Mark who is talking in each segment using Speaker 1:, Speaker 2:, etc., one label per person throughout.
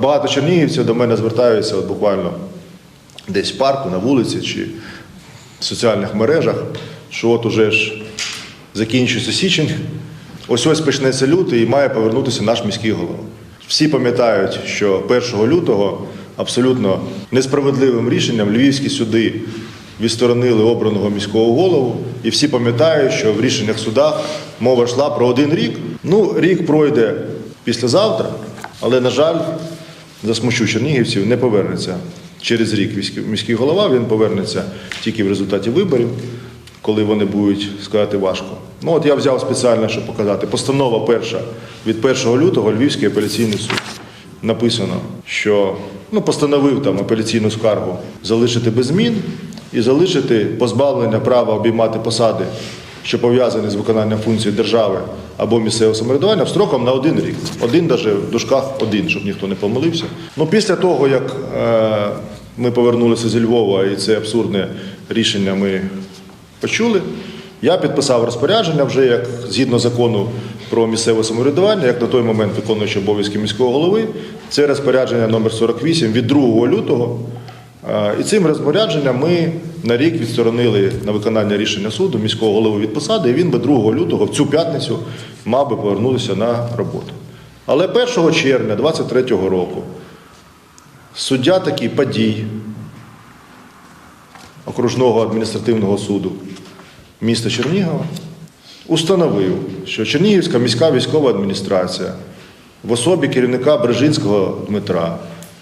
Speaker 1: Багато чернігівців до мене звертаються от буквально десь в парку, на вулиці чи в соціальних мережах, що от уже ж закінчується січень, ось ось почнеться лютий і має повернутися наш міський голова. Всі пам'ятають, що 1 лютого абсолютно несправедливим рішенням львівські суди відсторонили обраного міського голову, і всі пам'ятають, що в рішеннях судах мова йшла про один рік. Ну, рік пройде післязавтра, але, на жаль, засмучу чернігівців, не повернеться через рік міський, голова, він повернеться тільки в результаті виборів, коли вони будуть сказати важко. Ну от я взяв спеціально, щоб показати. Постанова перша від 1 лютого Львівський апеляційний суд. Написано, що ну, постановив там апеляційну скаргу залишити без змін і залишити позбавлення права обіймати посади, що пов'язані з виконанням функцій держави або місцевого самоврядування, строком на один рік. Один даже в дужках один, щоб ніхто не помилився. Ну, після того, як е, ми повернулися зі Львова, і це абсурдне рішення ми почули, я підписав розпорядження вже як згідно закону про місцеве самоврядування, як на той момент виконуючи обов'язки міського голови. Це розпорядження номер 48 від 2 лютого. І цим розпорядженням ми на рік відсторонили на виконання рішення суду міського голови від посади, і він би 2 лютого в цю п'ятницю мав би повернутися на роботу. Але 1 червня 2023 року суддя такий Падій окружного адміністративного суду міста Чернігова установив, що Чернігівська міська військова адміністрація в особі керівника Брежинського Дмитра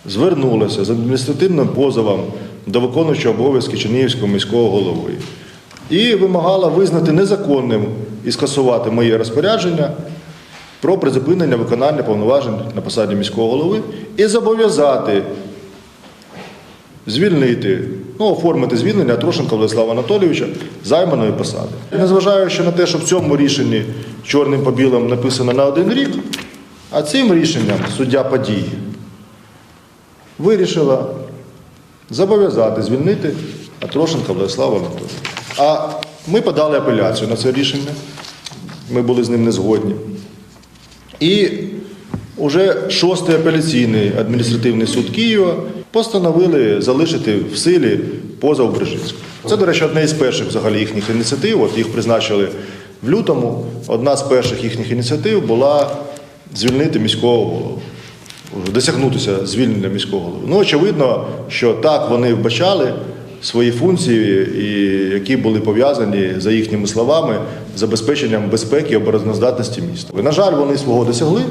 Speaker 1: звернулася з адміністративним позовом до виконуючого обов'язки Чернігівського міського голови і вимагала визнати незаконним і скасувати моє розпорядження про призупинення виконання повноважень на посаді міського голови і зобов'язати звільнити, ну, оформити звільнення Трошенка Владислава Анатолійовича займаної посади. Незважаючи на те, що в цьому рішенні чорним по білому написано на один рік, а цим рішенням суддя події вирішила зобов'язати звільнити Трошенка Владислава Анатолійовича. А ми подали апеляцію на це рішення. Ми були з ним не згодні. І уже шостий апеляційний адміністративний суд Києва постановили залишити в силі позов Брижинського. Це, до речі, одна із перших взагалі їхніх ініціатив. От їх призначили в лютому. Одна з перших їхніх ініціатив була звільнити міського голову, досягнутися звільнення міського голови. Ну, очевидно, що так вони вбачали свої функції, і які були пов'язані, за їхніми словами, забезпеченням безпеки і обороноздатності міста. На жаль, вони свого досягли.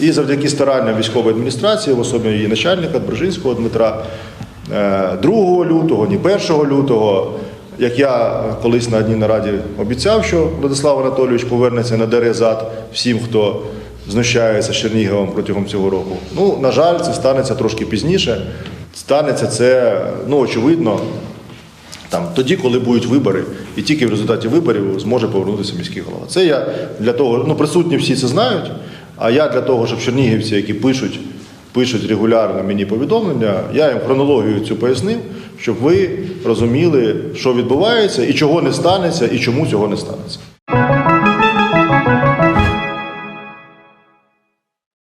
Speaker 1: І завдяки старанням військової адміністрації, в особі її начальника Брижинського Дмитра, е, 2 лютого, ні 1 лютого, як я колись на одній нараді обіцяв, що Владислав Анатолійович повернеться на Дерезад всім, хто знущається з Черніговом протягом цього року. Ну, на жаль, це станеться трошки пізніше. Станеться це, ну, очевидно, там тоді, коли будуть вибори, і тільки в результаті виборів зможе повернутися міський голова. Це я для того, ну присутні всі це знають. А я для того, щоб чернігівці, які пишуть, пишуть регулярно мені повідомлення, я їм хронологію цю пояснив, щоб ви розуміли, що відбувається, і чого не станеться, і чому цього не станеться.